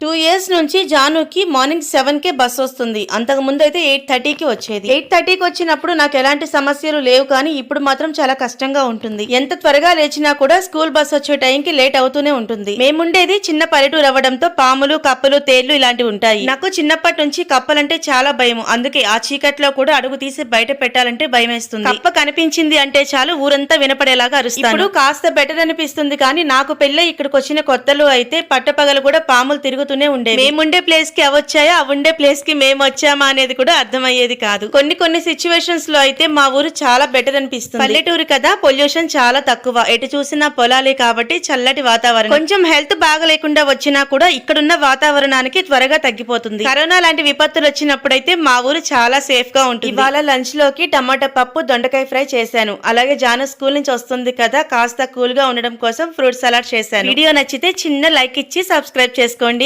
Two years నుంచి జానుకి morning seven కే బస్ వస్తుంది. అంతకు ముందు అయితే ఎయిట్ థర్టీకి వచ్చేది. ఎయిట్ థర్టీకి వచ్చినప్పుడు నాకు ఎలాంటి సమస్యలు లేవు కానీ ఇప్పుడు మాత్రం చాలా కష్టంగా ఉంటుంది. ఎంత త్వరగా లేచినా కూడా స్కూల్ బస్ వచ్చే టైంకి లేట్ అవుతూనే ఉంటుంది. మేముండేది చిన్న పల్లెటూరు అవ్వడంతో పాములు కప్పలు తేళ్ళు ఇలాంటివి ఉంటాయి. నాకు చిన్నప్పటి నుంచి కప్పలంటే చాలా భయం అందుకే ఆ చీకట్లో కూడా అడుగు తీసి బయట పెట్టాలంటే భయం వేస్తుంది కప్ప కనిపించింది అంటే చాలు ఊరంతా వినపడేలాగా అరుస్తాను. ఇప్పుడు కాస్త బెటర్ అనిపిస్తుంది కానీ నాకు పెళ్ళై ఇక్కడికి వచ్చిన కొత్తలు అయితే పట్టపగలు కూడా పాములు తిరుగు తిరుగుతూనే ఉండేవి. మేముండే ప్లేస్కి అవచ్చాయా ఉండే ప్లేస్కి మేము వచ్చామా అనేది కూడా అర్థమయ్యేది కాదు. కొన్ని కొన్ని సిచ్యువేషన్స్లో అయితే మా ఊరు చాలా బెటర్ అనిపిస్తుంది. పల్లెటూరు కదా పొల్యూషన్ చాలా తక్కువ. ఎటు చూసినా పొలాలే కాబట్టి చల్లటి వాతావరణం. కొంచెం హెల్త్ బాగా లేకుండా వచ్చినా కూడా ఇక్కడున్న వాతావరణానికి త్వరగా తగ్గిపోతుంది. కరోనా లాంటి విపత్తులు వచ్చినప్పుడైతే మా ఊరు చాలా సేఫ్గా ఉంటుంది. ఇవాళ లంచ్లోకి టమాటా పప్పు దొండకాయ ఫ్రై చేశాను. అలాగే జాను స్కూల్ నుంచి వస్తుంది కదా కాస్త కూల్గా ఉండడం కోసం ఫ్రూట్ సలాడ్ చేశాను. వీడియో నచ్చితే చిన్న లైక్ ఇచ్చి సబ్స్క్రైబ్ చేసుకోండి.